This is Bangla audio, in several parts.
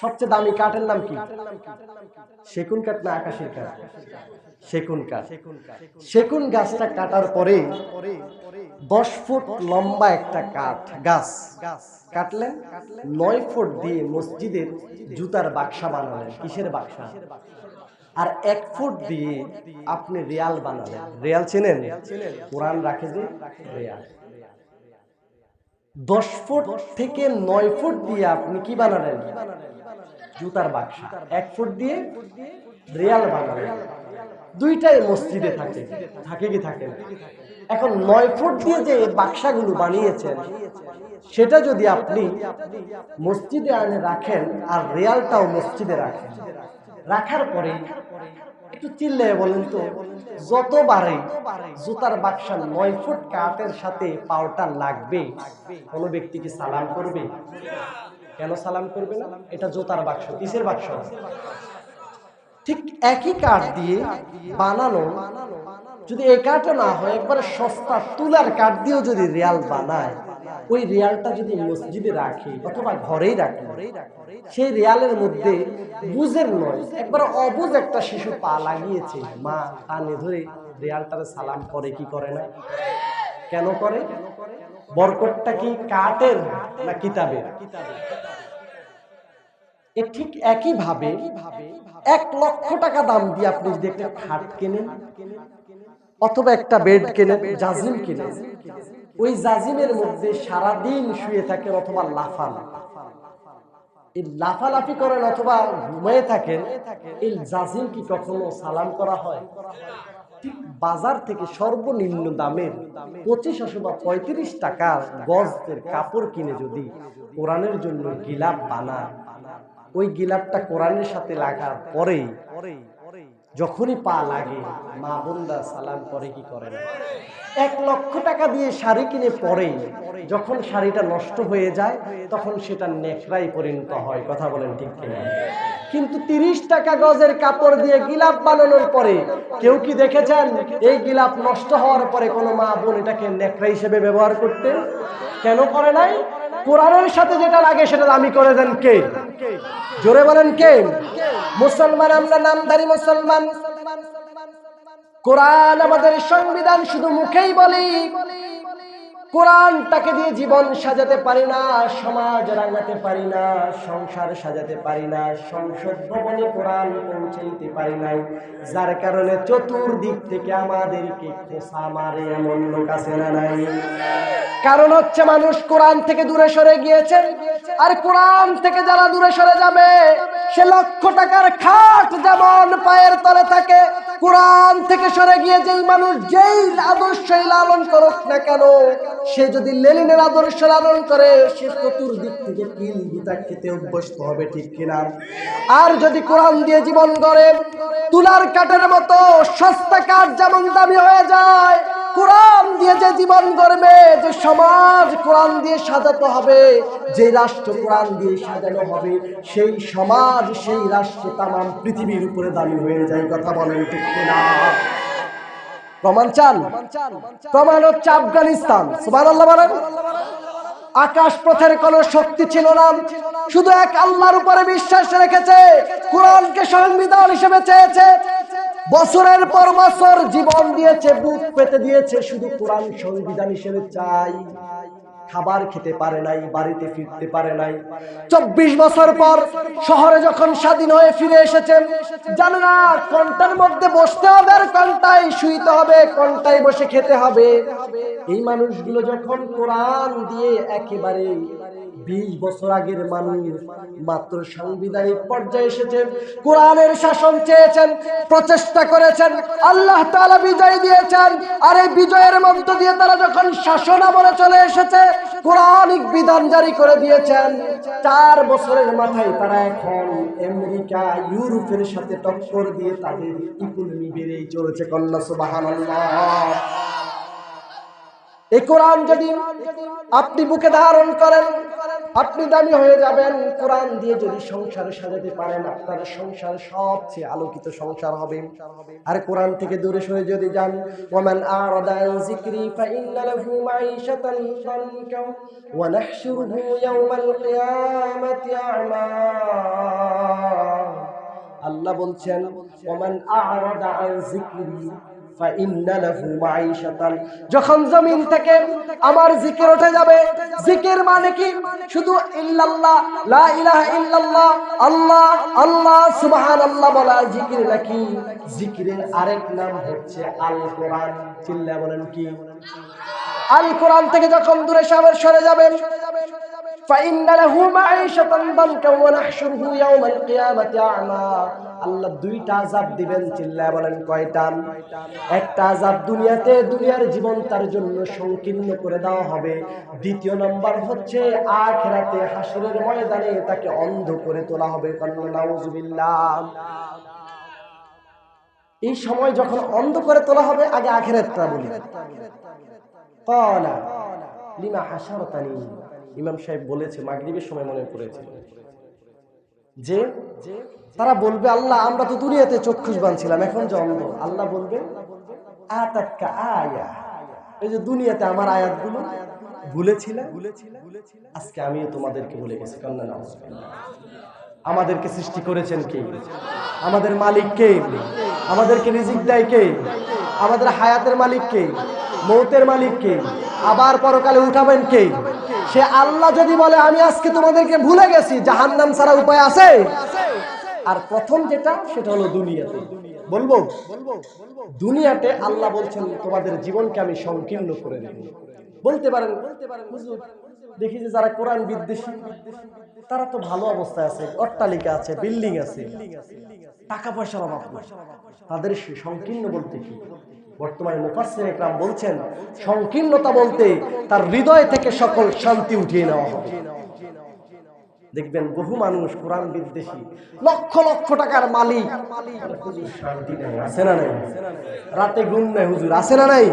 সবচেয়ে দামি কাঠের নাম কি? সেগুন কাঠ না আকাশের কাঠ? সেগুন কাঠ। সেগুন গাছটা কাটার পরে দশ ফুট লম্বা একটা কাঠ, গাছ। কাটলেন, নয় ফুট দিয়ে মসজিদের জুতার বাক্সা বানালেন। কিসের বাক্সা? আর এক ফুট দিয়ে আপনি রিয়াল বানালেন। রিয়াল চেনেন? কোরআন রাখে যে রিয়াল। দশ ফুট থেকে নয় ফুট দিয়ে আপনি কি বানালেন? জুতার বাক্সা। এক ফুট দিয়ে রিয়াল বানালেন। দুইটাই মসজিদে থাকে। থাকে কি থাকে? এখন নয় ফুট দিয়ে যে বাক্সাগুলো বানিয়েছেন, সেটা যদি আপনি মসজিদে আনে রাখেন আর রিয়ালটাও মসজিদে রাখেন, রাখার পরে একটু চিল্লে বলেন তো, যতবারে জুতার বাক্সা নয় ফুট কাঠের সাথে পাওটা লাগবে, কোনো ব্যক্তিকে সালাম করবে? কেন সালাম করবে না? এটা জুতার বাক্স, কিসের বাক্স? ঠিক একই কাঠ দিয়ে বানানো, যদি এই কাঠও না হয়, একবারে সস্তা তুলার কাঠ দিয়েও যদি রিয়াল বানায় ওই রিয়ালটা যদি মসজিদে রাখে অথবা ঘরেই রাখে, সেই রিয়ালের মধ্যে বুঝের নয়, একবার অবুঝ একটা শিশু পা লাগিয়েছে মা কানে ধরে রিয়ালটারে সালাম করে, কি করে না? কেন করে? বরকটটা কি কাঠের না কিতাবের? ঠিক একই ভাবে এক লক্ষ টাকা দাম দিয়ে আপনি যদি একটা খাট কেনেন, অথবা একটা বেড কেনেন, জাজিম কেনেন ওই জাজিমের মধ্যে সারাদিন শুয়ে থাকেন অথবা লাফান এই লাফালাফি করেন অথবা ঘুমিয়ে থাকেন, এই জাজিম কি কখনো সালাম করা হয়? বাজার থেকে সর্বনিম্ন দামের পঁচিশ অথবা পঁয়ত্রিশ টাকার গজের কাপড় কিনে যদি কোরআনের জন্য গিলাপ বানায় ওই গিলাপটা কোরআনের সাথে লাগার পরে যখনই পা লাগে, মা বোনরা সালাম করে কি করে না? এক লক্ষ টাকা দিয়ে শাড়ি কিনে পরে, যখন শাড়িটা নষ্ট হয়ে যায়, তখন সেটা নেকড়াই পরিণত হয়, কথা বলেন ঠিক কিনা? কিন্তু তিরিশ টাকা গজের কাপড় দিয়ে গিলাপ বানানোর পরে, কেউ কি দেখেছেন? এই গিলাপ নষ্ট হওয়ার পরে কোনো মা বোন এটাকে নেকড়া হিসেবে ব্যবহার করতে? কেন করে নাই? কোরআনের সাথে যেটা লাগে সেটা দামি করে দেন কে? জোরে বলেন কে? মুসলমান, আমরা নামধারী মুসলমান। কোরআন আমাদের সংবিধান শুধু মুখেই বলি। কোরআনটাকে দিয়ে জীবন সাজাতে পারি না, সমাজ রাঙাতে পারি না, সংসার সাজাতে পারি না, সংসদ ভবনে কোরআন পৌঁছাইতে পারি নাই। যার কারণে চতুর্দিক থেকে আমাদেরকে খোসা মারে এমন লোক আছে না নাই? কারণ হচ্ছে মানুষ কোরআন থেকে দূরে সরে গিয়েছে, আর কোরআন থেকে যারা দূরে সরে যাবে সে লক্ষ টাকার খাট যেমন পায়ের তলে থাকে, কোরআন থেকে সরে গিয়ে যেই মানুষ যেই আদর্শ লালন করুক না কেন, সে যদি লেনিনের আদর্শ লালন করে, সে চতুর্দিক থেকে কিল গীতা খেতে অভ্যস্ত হবে, ঠিক কিনা? আর যদি কোরআন দিয়ে জীবন গড়ে, তুলার কাঠের মতো সস্তা কাঠ যেমন দামি হয়ে যায় কোরআন দিয়ে যে জীবন গড়বে, যে সমাজ কোরআন দিয়ে সাজাতে হবে, যে রাষ্ট্র কোরআন দিয়ে সাজানো হবে, সেই সমাজ, সেই রাষ্ট্র তামাম পৃথিবীর উপরে দামি হয়ে যায়, কথা বলেন ঠিক কিনা? প্রমাণ চান? প্রমাণ হচ্ছে আফগানিস্তান আকাশ পথের কোন শক্তি ছিল না, শুধু এক আল্লাহর উপরে বিশ্বাস রেখেছে, কোরআনকে সংবিধান হিসেবে চেয়েছে বছরের পর বছর জীবন দিয়েছে, বুক পেতে দিয়েছে, শুধু কোরআন সংবিধান হিসেবে চাই। খাবার খেতে পারে নাই, বাড়িতে ফিরতে পারে নাই। চব্বিশ বছর পর শহরে যখন স্বাধীন হয়ে ফিরে এসেছেন, জানে না কোনটার মধ্যে বসতে হবে আর কোনটাই শুইতে হবে কোনটাই বসে খেতে হবে। এই মানুষগুলো যখন কোরআন দিয়ে একেবারে বিশ বছর আগের মানুষ মাত্র সাংবিধানিক পর্যায়ে এসেছেন কোরআনের শাসন চেয়েছেন, প্রচেষ্টা করেছেন, আল্লাহ তাআলা বিজয় দিয়েছেন, আর এই বিজয়ের মধ্য দিয়ে তারা যখন শাসন আমলে চলে এসেছে, কোরআনিক বিধান জারি করে দিয়েছেন। চার বছরের মাথায় তারা এখন আমেরিকা, ইউরোপের সাথে টক্কর দিয়ে তাদের ইকোনমি বেড়েই চলেছে, কন্যা সুবহানাল্লাহ। এই কোরআন যদি আপনি বুকে ধারণ করেন আপনি দামি হয়ে যাবেন। কোরআন দিয়ে যদি সংসার সাজাতে পারেন, আপনার সংসার সবচেয়ে আলোকিত সংসার হবে। আর কোরআন থেকে দূরে সরে যদি যান ওমান আরাদা আন যিকরি ফাইন্না লাহু মাঈশাতান দানকা ওয়া নাহশুরুহু ইয়াওমাল কিয়ামাতি আ'মা। আল্লাহ বলছেন ওমান আরাদা আন যিকরি যখন জমিন থেকে আমার জিকির উঠে যাবে, জিকির মানে কি? শুধু আল্লাহ বলা জিকির নাকি? জিকিরের আরেক নাম হচ্ছে আল কোরআন চিল্লা বলেন কি? আল কোরআন থেকে যখন দূরে সামনে সরে যাবেন আল্লাহ দুইটা আজাব দিবেন বলেন একটা আজাব দুনিয়াতে, দুনিয়ার জীবন তার জন্য সংকীর্ণ করে দেওয়া হবে। দ্বিতীয় নম্বর হচ্ছে হাসরের ময়দানে তাকে অন্ধ করে তোলা হবে। এই সময় যখন অন্ধ করে তোলা হবে, আগে আখেরাতটা বলি। কলা, লিমা হাসারতানি ইমাম সাহেব বলেছে, মাগরিবের সময় মনে পড়েছিল যে তারা বলবে, আল্লাহ, আমরা তো দুনিয়াতে চক্ষুষ বানছিলাম, এখন যে আল্লাহ বলবে, আতাক্কা আয়া। এই যে দুনিয়াতে আমার আয়াতগুলো ভুলেছিলাম, আজকে আমিও তোমাদেরকে বলে গেছি নাউজুবিল্লাহ আমাদেরকে সৃষ্টি করেছেন কে? আমাদের মালিক কে? আমাদেরকে রিজিক দেয় কে? আমাদের হায়াতের মালিক কে? মৌতের মালিক কে? আবার পরকালে উঠাবেন কে? সে আল্লাহ যদি বলে, আমি আজকে তোমাদেরকে ভুলে গেছি, জাহান্নাম ছাড়া উপায় আছে? আর প্রথম যেটা, সেটা হলো দুনিয়াতে। বলব? দুনিয়াতে আল্লাহ বলছেন, তোমাদের জীবনকে আমি সংকীর্ণ করে দেব। বলতে পারেন দেখি যে যারা কোরআন বিদ্বেষী, তারা তো ভালো অবস্থায় আছে, অট্টালিকা আছে, বিল্ডিং আছে, টাকা পয়সার অভাব তাদের সংকীর্ণ বলতে কি? বর্তমানে মুফাসসির ইকরাম বলছেন, সংকীর্ণতা বলতে তার হৃদয় থেকে সকল শান্তি উঠিয়ে নেওয়া হবে। দেখবেন বহু মানুষ কোরআন বিদ্বেষী, লক্ষ লক্ষ টাকার মালিক। আছে না নাই? রাতে ঘুম নাই, হুজুর, আছে না নাই?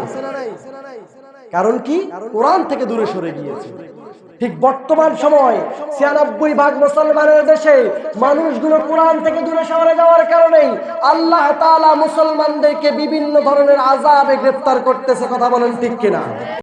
কারণ কি? কোরআন থেকে দূরে সরে গিয়েছে। ঠিক বর্তমান সময় ছিয়ানব্বই ভাগ মুসলমানের দেশে মানুষগুলো কোরআন থেকে দূরে সরে যাওয়ার কারণে আল্লাহ তালা মুসলমানদেরকে বিভিন্ন ধরনের আজাবে গ্রেফতার করতেছে, কথা বলেন ঠিক কিনা?